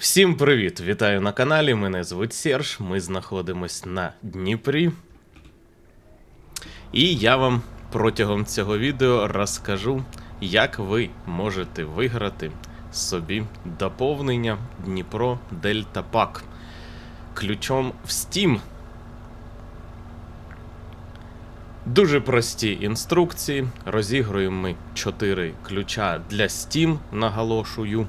Всім привіт! Вітаю на каналі. Мене звуть Серж. Ми знаходимось на Дніпрі. І я вам протягом цього відео розкажу, як ви можете виграти собі доповнення Дніпро Дельта Пак ключом в Steam. Дуже прості інструкції. Розігруємо ми 4 ключа для Steam, наголошую.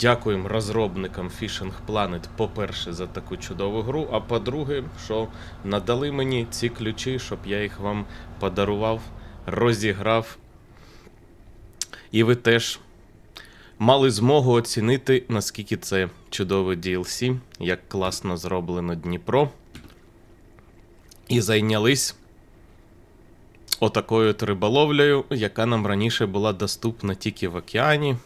Дякуємо розробникам Fishing Planet, по-перше, за таку чудову гру. А по-друге, що надали мені ці ключі, щоб я їх вам подарував, розіграв. І ви теж мали змогу оцінити, наскільки це чудове DLC, як класно зроблено Дніпро. І зайнялись отакою от риболовлею, яка нам раніше була доступна тільки в океані.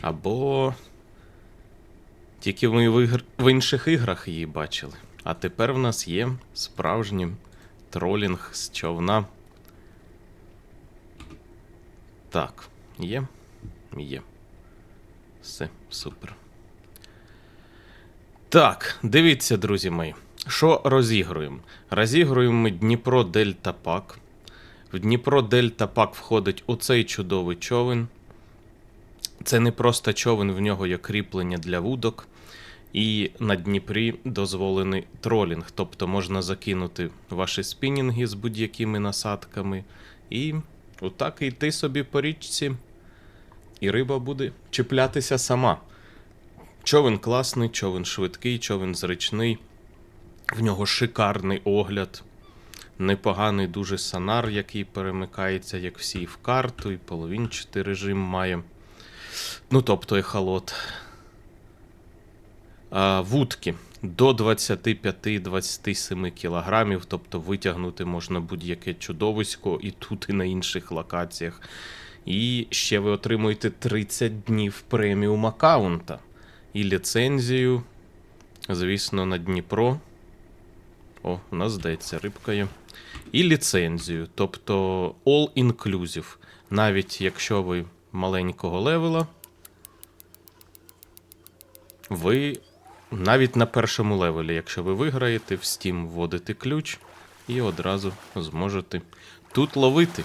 Або тільки ми в, ігр... в інших іграх її бачили. А тепер в нас є справжній тролінг з човна. Так, є? Є. Все, супер. Так, дивіться, друзі мої. Що розігруємо? Розігруємо ми Дніпро Дельта Пак. В Дніпро Дельта Пак входить оцей чудовий човен. Це не просто човен, в нього є кріплення для вудок. І на Дніпрі дозволений тролінг. Тобто можна закинути ваші спінінги з будь-якими насадками. І отак йти собі по річці. І риба буде чіплятися сама. Човен класний, човен швидкий, човен зручний. В нього шикарний огляд. Непоганий дуже сонар, який перемикається, як всі в карту, і половинчатий режим має. Ну, тобто ехолот. А, вудки до 25-27 кілограмів, тобто витягнути можна будь-яке чудовисько і тут, і на інших локаціях. І ще ви отримуєте 30 днів преміум аккаунта. І ліцензію, звісно, на Дніпро. О, у нас здається, рибка є. І ліцензію, тобто all inclusive. Навіть якщо ви маленького левела, ви навіть на першому левелі, якщо ви виграєте, в Steam вводите ключ і одразу зможете тут ловити.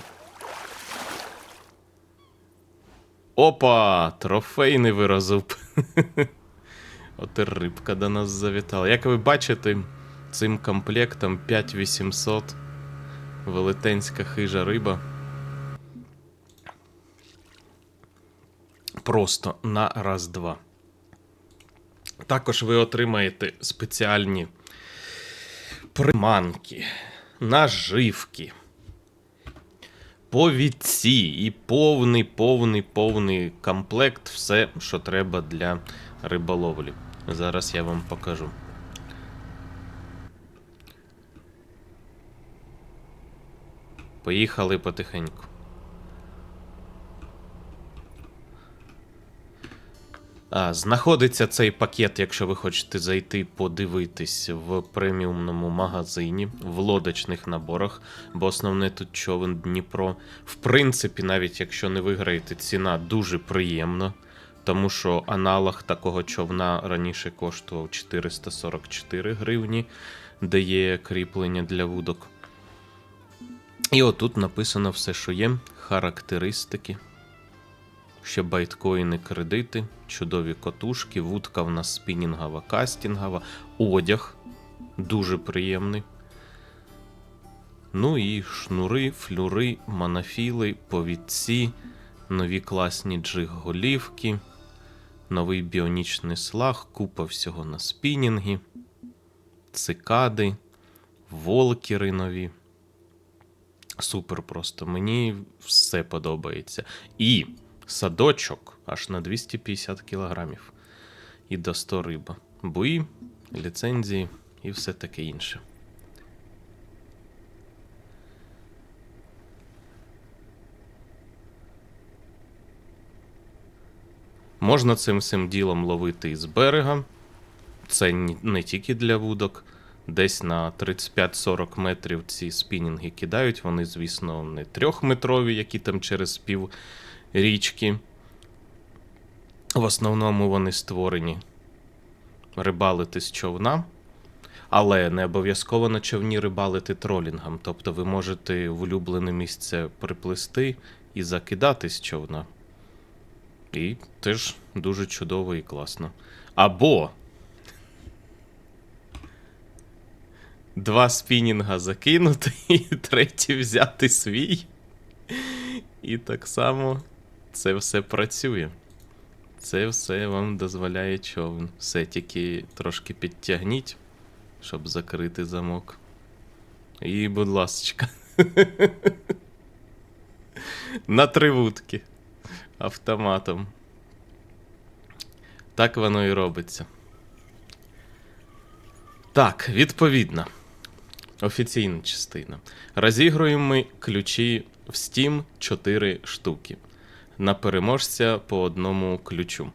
Опа! Трофейний вирозуб. От і рибка до нас завітала. Як ви бачите, цим комплектом 5800 велетенська хижа риба. Просто на раз-два. Також ви отримаєте спеціальні приманки, наживки, повідці і повний, повний, повний комплект, все, що треба для риболовлі. Зараз я вам покажу. Поїхали потихеньку. Знаходиться цей пакет, якщо ви хочете зайти подивитись в преміумному магазині, в лодочних наборах, бо основне тут човен Дніпро. В принципі, навіть якщо не виграєте, ціна дуже приємна, тому що аналог такого човна раніше коштував 444 гривні, де є кріплення для вудок. І отут написано все, що є, характеристики. Ще байткоїни кредити, чудові котушки, вудка в нас спінінгова, кастінгова, одяг дуже приємний. Ну і шнури, флюри, манафіли, повідці, нові класні джиг-голівки, новий біонічний слаг, купа всього на спінінги, цикади, волкери нові. Супер просто. Мені все подобається. І садочок аж на 250 кілограмів. І до 100 риба. Буї, ліцензії і все таке інше. Можна цим всім ділом ловити із берега. Це не тільки для вудок. Десь на 35-40 метрів ці спінінги кидають. Вони, звісно, не трьохметрові, які там через пів річки. В основному вони створені рибалити з човна, але не обов'язково на човні рибалити тролінгом. Тобто ви можете в улюблене місце приплисти і закидати з човна. І теж дуже чудово і класно. Або два спінінга закинути, і третій взяти свій. І так само це все працює. Це все вам дозволяє човен. Все тільки трошки підтягніть, щоб закрити замок. І, будь ласочка. На три вудки. Автоматом. Так воно і робиться. Так, відповідно. Офіційна частина. Розігруємо ми ключі в Steam 4 штуки. На переможця по одному ключу.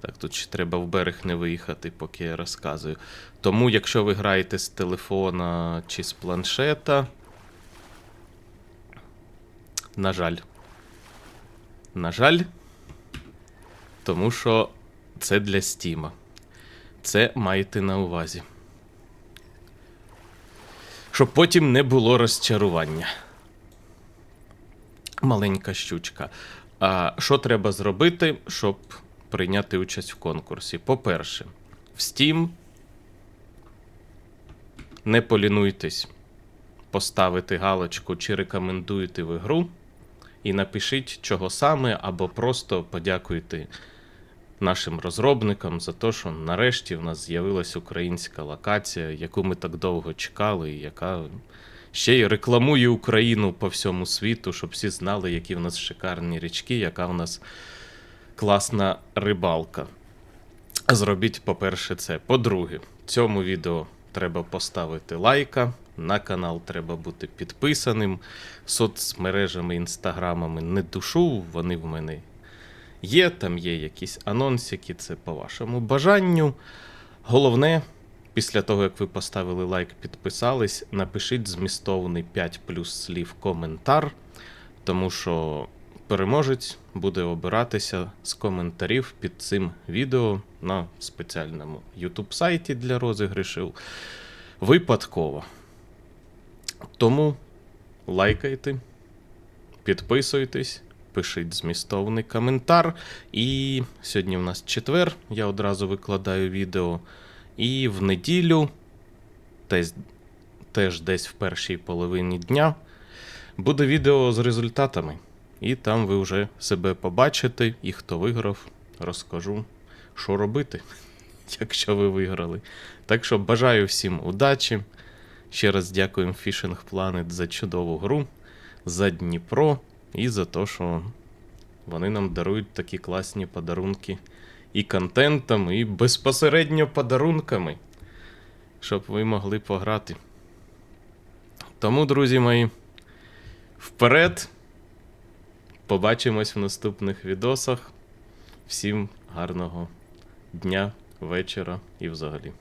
Так, тут ще треба в берег не виїхати, поки я розказую. Тому, якщо ви граєте з телефона чи з планшета. На жаль. На жаль. Тому що це для Стіма. Це маєте на увазі. Щоб потім не було розчарування. Маленька щучка. А що треба зробити, щоб прийняти участь в конкурсі? По-перше, в Steam не полінуйтесь поставити галочку, чи рекомендуєте ви гру, і напишіть, чого саме, або просто подякуйте нашим розробникам за те, що нарешті в нас з'явилась українська локація, яку ми так довго чекали, і яка ще й рекламує Україну по всьому світу, щоб всі знали, які в нас шикарні річки, яка в нас класна рибалка. Зробіть, по-перше, це. По-друге, цьому відео треба поставити лайка. На канал треба бути підписаним. Соцмережами, інстаграмами не душу, вони в мене є. Там є якісь анонсики, це по вашому бажанню. Головне, після того, як ви поставили лайк, підписались, напишіть змістовний 5 плюс слів коментар, тому що переможець буде обиратися з коментарів під цим відео на спеціальному YouTube сайті для розіграшів. Випадково. Тому лайкайте, підписуйтесь, пишіть змістовний коментар. І сьогодні в нас четвер, я одразу викладаю відео. І в неділю, теж, десь в першій половині дня, буде відео з результатами. І там ви вже себе побачите, і хто виграв, розкажу, що робити, якщо ви виграли. Так що бажаю всім удачі. Ще раз дякуємо Fishing Planet за чудову гру, за Дніпро і за те, що вони нам дарують такі класні подарунки і контентом, і безпосередньо подарунками, щоб ви могли пограти. Тому, друзі мої, вперед! Побачимось в наступних відосах. Всім гарного дня, вечора і взагалі.